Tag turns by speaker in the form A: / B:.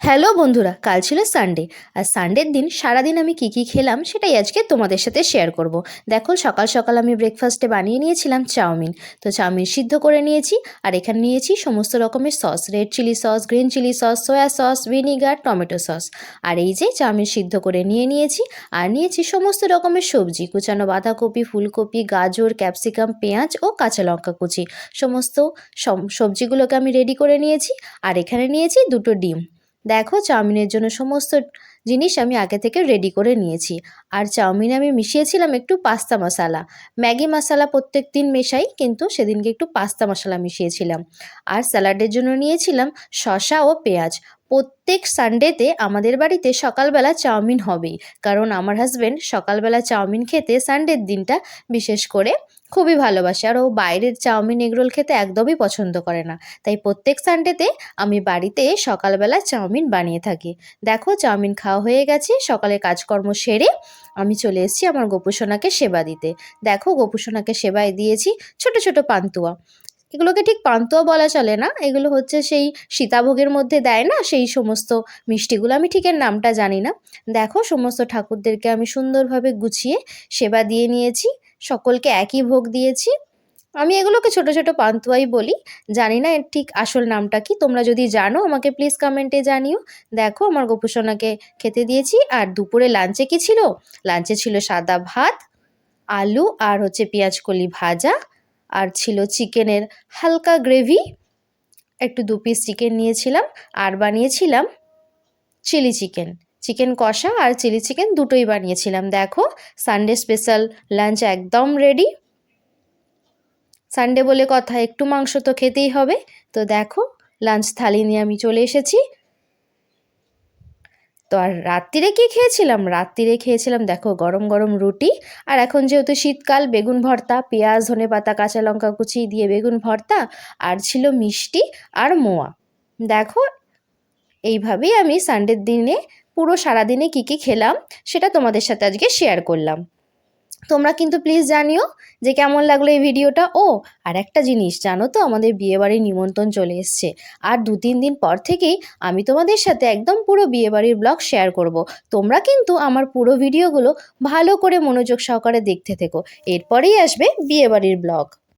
A: Hello বন্ধুরা, কাল ছিল সানডে আর সানডের দিন সারাদিন আমি কী কী খেলাম সেটাই আজকে তোমাদের সাথে শেয়ার করব। দেখো, সকাল সকাল আমি ব্রেকফাস্টে বানিয়ে নিয়েছিলাম চাউমিন। তো চাউমিন সিদ্ধ করে নিয়েছি, আর এখানে নিয়েছি সমস্ত রকমের sauce red chilli sauce green chilli sauce soy sauce vinegar tomato sauce আর এই যে চাউমিন সিদ্ধ করে নিয়ে নিয়েছি, আর নিয়েছি সমস্ত রকমের সবজি, কুচানো বাঁধাকপি, ফুলকপি, গাজর ক্যাপসিকাম পেঁয়াজ ও কাঁচা লঙ্কা কুচি। সমস্ত সম- সবজিগুলোকে আমি রেডি করে নিয়েছি, আর এখানে নিয়েছি দুটো ডিম। দেখো, চাউমিনের জন্য সমস্ত জিনিস আমি আগে থেকে রেডি করে নিয়েছি। আর চাউমিনে আমি মিশিয়েছিলাম একটু পাস্তা মশলা। ম্যাগি মশলা প্রত্যেক দিন মেশাই, কিন্তু সেদিনকে একটু পাস্তা মশলা মিশিয়েছিলাম। আর স্যালাডের জন্য নিয়েছিলাম শসা ও পেঁয়াজ। প্রত্যেক সানডেতে আমাদের বাড়িতে সকালবেলা চাউমিন হবেই। কারণ আমার হাজব্যান্ড সকালবেলা চাউমিন খেতে সানডের দিনটা বিশেষ করে খুবই ভালোবাসে। আর ও বাইরের চাউমিন, এগরোল খেতে একদমই পছন্দ করে না। তাই প্রত্যেক সানডেতে আমি বাড়িতে সকালবেলা চাউমিন বানিয়ে থাকি। দেখো, চাউমিন খাওয়া হয়ে গেছে, সকালে কাজকর্ম সেরে আমি চলে এসেছি আমার গোপুসোনাকে সেবা দিতে। দেখো গোপুসোনাকে সেবায় দিয়েছি ছোট ছোট পান্তুয়া। এগুলোকে ঠিক পান্তুয়া বলা চলে না, এগুলো হচ্ছে সেই সীতাভোগের মধ্যে দেয় না, সেই সমস্ত মিষ্টিগুলো, আমি ঠিক এর নামটা জানি না। দেখো, সমস্ত ঠাকুরদেরকে আমি সুন্দরভাবে গুছিয়ে সেবা দিয়ে নিয়েছি। সকলকে একই ভোগ দিয়েছি। আমি এগুলোকে ছোট ছোট পান্তুয়াই বলি। জানি না এর ঠিক আসল নামটা কি। তোমরা যদি জানো, আমাকে প্লিজ কমেন্টে জানিও। দেখো, আমার গোপুসোনাকে খেতে দিয়েছি। আর দুপুরে লাঞ্চে কি ছিল? লাঞ্চে ছিল সাদা ভাত, আলু, আর হচ্ছে পেঁয়াজ কলি ভাজা। আর ছিল চিকেনের হালকা গ্রেভি একটু দু পিস চিকেন নিয়েছিলাম। আর বানিয়েছিলাম চিলি চিকেন চিকেন কষা আর চিলি চিকেন দুটোই বানিয়েছিলাম। দেখো সানডে স্পেশাল লাঞ্চ একদম রেডি সানডে বলে কথা, একটু মাংস তো খেতেই হবে। তো দেখো লাঞ্চ থালি নিয়ে আমি চলে এসেছি। তো আর রাত্রিরে কি খেয়েছিলাম? রাত্রিরে খেয়েছিলাম, দেখো, গরম গরম রুটি। আর এখন যেহেতু শীতকাল, বেগুন ভর্তা, পেঁয়াজ, ধনে পাতা, কাঁচা লঙ্কা কুচি দিয়ে বেগুন ভর্তা, আর ছিল মিষ্টি আর মোয়া। দেখো এইভাবেই আমি সানডের দিনে পুরো সারাদিনে কী কী খেলাম সেটা তোমাদের সাথে আজকে শেয়ার করলাম। তোমরা কিন্তু প্লিজ জানিও যে কেমন লাগল এই ভিডিওটা ও, আর একটা জিনিস, জানো তো আমাদের বিয়েবাড়ির নিমন্ত্রণ চলে এসছে। আর দু তিন দিন পর থেকেই আমি তোমাদের সাথে একদম পুরো বিয়েবাড়ির ব্লগ শেয়ার করব। তোমরা কিন্তু আমার পুরো ভিডিওগুলো ভালো করে মনোযোগ সহকারে দেখতে থেকো। এরপরেই আসবে বিয়েবাড়ির ব্লগ